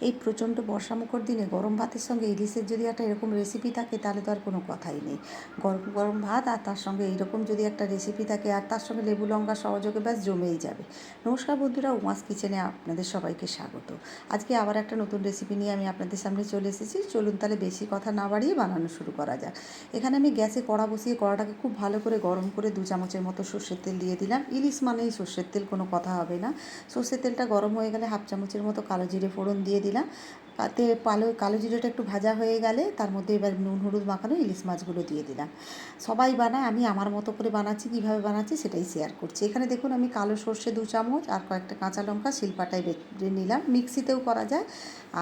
এই প্রচণ্ড বর্ষামুখর দিনে গরম ভাতের সঙ্গে ইলিশের যদি একটা এরকম রেসিপি থাকে, তাহলে তো আর কোনো কথাই নেই। গরম গরম ভাত আর তার সঙ্গে এইরকম যদি একটা রেসিপি থাকে, আর তার সঙ্গে লেবু, লঙ্কা, সহযোগে ব্যাস জমেই যাবে। নমস্কার বন্ধুরা, উমাস কিচেনে আপনাদের সবাইকে স্বাগত। আজকে আবার একটা নতুন রেসিপি নিয়ে আমি আপনাদের সামনে চলে এসেছি। চলুন তাহলে বেশি কথা না বাড়িয়ে বানানো শুরু করা যাক। এখানে আমি গ্যাসে কড়া বসিয়ে কড়াটাকে খুব ভালো করে গরম করে দু চামচের মতো সর্ষের তেল দিয়ে দিলাম। ইলিশ মানেই সর্ষের তেল, কোনো কথা হবে না। সর্ষের তেলটা গরম হয়ে গেলে হাফ চামচের মতো কালো জিরে ফোড়ন দিয়ে দিলাম। তাতে পালো কালো জিরেটা একটু ভাজা হয়ে গেলে তার মধ্যে এবার নুন, হলুদ মাখানো ইলিশ মাছগুলো দিয়ে দিলাম। সবাই বানায়, আমি আমার মতো করে বানাচ্ছি, কীভাবে বানাচ্ছি সেটাই শেয়ার করছি। এখানে দেখুন আমি কালো সর্ষে দু চামচ আর কয়েকটা কাঁচা লঙ্কা শিলপাটায় বেটে নিলাম। মিক্সিতেও করা যায়।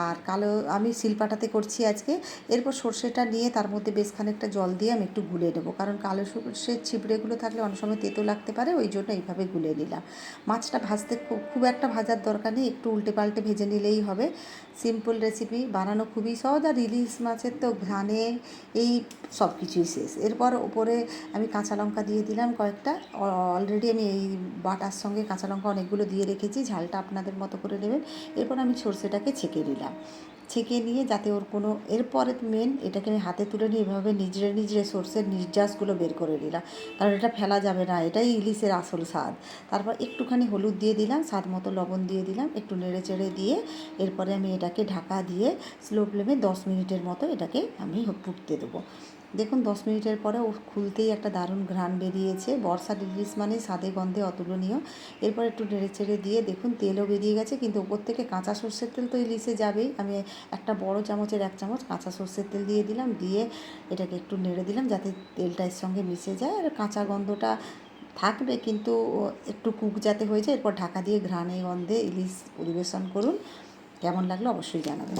আর কালো আমি শিলপাটাতে করছি আজকে। এরপর সর্ষেটা নিয়ে তার মধ্যে বেশ খানিকটা জল দিয়ে আমি একটু গুলে নেব। কারণ কালো সর্ষের ছিবড়েগুলো থাকলে অনেক সময় তেতো লাগতে পারে, ওই জন্য এইভাবে গুলে নিলাম। মাছটা ভাজতে খুব একটা ভাজার দরকার নেই, একটু উল্টে পাল্টে ভেজে নিলেই হবে। সিম্পল রেসিপি বানানো খুবই সহজ আর ইলিশ মাছের তো ঘ্রাণে এই সব কিছুই শেষ। এরপর ওপরে আমি কাঁচা লঙ্কা দিয়ে দিলাম কয়েকটা। অলরেডি আমি এই বাটার সঙ্গে কাঁচা লঙ্কা অনেকগুলো দিয়ে রেখেছি, ঝালটা আপনাদের মতো করে নেবেন। এরপর আমি সর্ষেটাকে ছেঁকে নিলাম। ছেঁকে নিয়ে যাতে ওর কোনো, এরপরে মেন এটাকে আমি হাতে তুলে নিয়ে এভাবে নিজড়ে নিজড়ে সর্ষের নির্যাসগুলো বের করে নিলাম। কারণ এটা ফেলা যাবে না, এটাই ইলিশের আসল স্বাদ। তারপর একটুখানি হলুদ দিয়ে দিলাম, স্বাদ মতো লবণ দিয়ে দিলাম, একটু নেড়ে চেড়ে দিয়ে এরপরে আমি এটাকে ঢাকা দিয়ে স্লো ফ্লেমে দশ মিনিটের মতো এটাকে আমি ফুটতে দেবো। দেখুন, দশ মিনিটের পরে ও খুলতেই একটা দারুণ ঘ্রাণ বেরিয়েছে। বর্ষা ইলিশ মানে স্বাদে গন্ধে অতুলনীয়। এরপর একটু নেড়ে চেড়ে দিয়ে দেখুন, তেলও বেরিয়ে গেছে, কিন্তু ওপর থেকে কাঁচা সর্ষের তেল তো ইলিশে যাবেই। আমি একটা বড় চামচের এক চামচ কাঁচা সর্ষের তেল দিয়ে দিলাম, দিয়ে এটাকে একটু নেড়ে দিলাম যাতে তেলটা এর সঙ্গে মিশে যায়। আর কাঁচা গন্ধটা থাকবে কিন্তু একটু কুক যাতে হয়ে যায়, এরপর ঢাকা দিয়ে ঘ্রাণে গন্ধে ইলিশ পরিবেশন করুন। কেমন লাগল অবশ্যই জানাবেন।